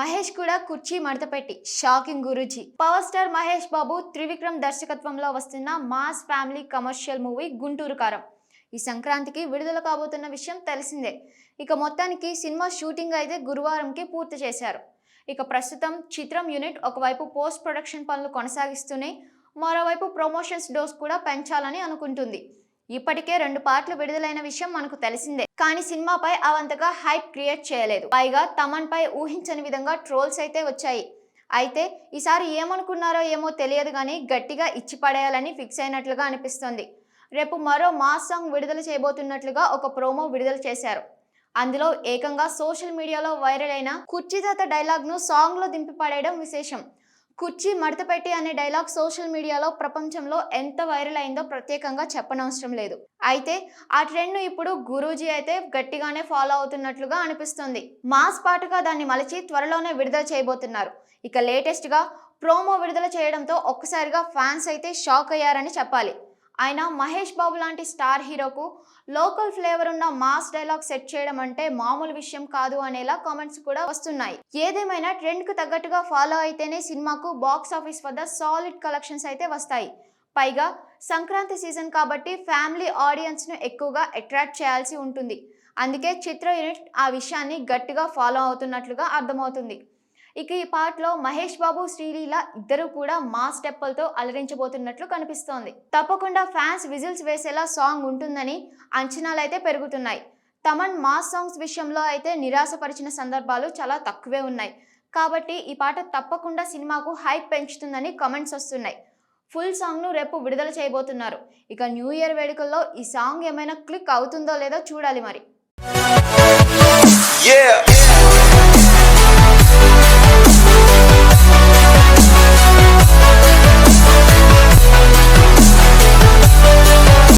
మహేష్ కూడా కుర్చీ మడతపెట్టి shocking Guruji. Power star Mahesh Babu Trivikram దర్శకత్వంలో వస్తున్న mass family commercial movie Guntur Kaaram. ఈ సంక్రాంతికి విడుదల కాబోతున్న విషయం తెలిసిందే. ఇక మొత్తానికి సినిమా షూటింగ్ అయితే గురువారంకి పూర్తి చేశారు. ఇక ప్రస్తుతం చిత్రం యూనిట్ ఒకవైపు పోస్ట్ ప్రొడక్షన్ పనులు కొనసాగిస్తూనే మరోవైపు ప్రమోషన్స్ డోస్ కూడా పెంచాలని అనుకుంటుంది. ఇప్పటికే రెండు పార్ట్లు విడుదలైన విషయం మనకు తెలిసిందే. కానీ సినిమాపై అవంతగా హైప్ క్రియేట్ చేయలేదు. పైగా తమన్ పై ఊహించని విధంగా ట్రోల్స్ అయితే వచ్చాయి. అయితే ఈసారి ఏమనుకున్నారో ఏమో తెలియదు కానీ గట్టిగా ఇచ్చి పడేయాలని ఫిక్స్ అయినట్లుగా అనిపిస్తుంది. రేపు మరో మాస్ సాంగ్ విడుదల చేయబోతున్నట్లుగా ఒక ప్రోమో విడుదల చేశారు. అందులో ఏకంగా సోషల్ మీడియాలో వైరల్ అయిన కుర్చీదాత డైలాగ్ను సాంగ్లో దింపి పడేయడం విశేషం. కుర్చీ మడతపెట్టి అనే డైలాగ్ సోషల్ మీడియాలో ప్రపంచంలో ఎంత వైరల్ అయిందో ప్రత్యేకంగా చెప్పనవసరం లేదు. అయితే ఆ ట్రెండ్ను ఇప్పుడు గురూజీ అయితే గట్టిగానే ఫాలో అవుతున్నట్లుగా అనిపిస్తుంది. మాస్ పాటుగా దాన్ని మలిచి త్వరలోనే విడుదల చేయబోతున్నారు. ఇక లేటెస్ట్గా ప్రోమో విడుదల చేయడంతో ఒక్కసారిగా ఫ్యాన్స్ అయితే షాక్ అయ్యారని చెప్పాలి. ఆయన మహేష్ బాబు లాంటి స్టార్ హీరోకు లోకల్ ఫ్లేవర్ ఉన్న మాస్ డైలాగ్ సెట్ చేయడం అంటే మామూలు విషయం కాదు అనేలా కామెంట్స్ కూడా వస్తున్నాయి. ఏదేమైనా ట్రెండ్కు తగ్గట్టుగా ఫాలో అయితేనే సినిమాకు బాక్స్ ఆఫీస్ వద్ద సాలిడ్ కలెక్షన్స్ అయితే వస్తాయి. పైగా సంక్రాంతి సీజన్ కాబట్టి ఫ్యామిలీ ఆడియన్స్ను ఎక్కువగా అట్రాక్ట్ చేయాల్సి ఉంటుంది. అందుకే చిత్ర యూనిట్ ఆ విషయాన్ని గట్టిగా ఫాలో అవుతున్నట్లుగా అర్థమవుతుంది. ఇక ఈ పాటలో మహేష్ బాబు శ్రీలీల ఇద్దరు కూడా మా స్టెప్పులతో అలరించబోతున్నట్లు కనిపిస్తోంది. తప్పకుండా ఫ్యాన్స్ విజిల్స్ వేసేలా సాంగ్ ఉంటుందని అంచనాలు అయితే పెరుగుతున్నాయి. తమన్ మాస్ సాంగ్స్ విషయంలో అయితే నిరాశపరిచిన సందర్భాలు చాలా తక్కువే ఉన్నాయి. కాబట్టి ఈ పాట తప్పకుండా సినిమాకు హైప్ పెంచుతుందని కమెంట్స్ వస్తున్నాయి. ఫుల్ సాంగ్ను రేపు విడుదల చేయబోతున్నారు. ఇక న్యూ ఇయర్ వేడుకల్లో ఈ సాంగ్ ఏమైనా క్లిక్ అవుతుందో లేదో చూడాలి మరి. Yeah.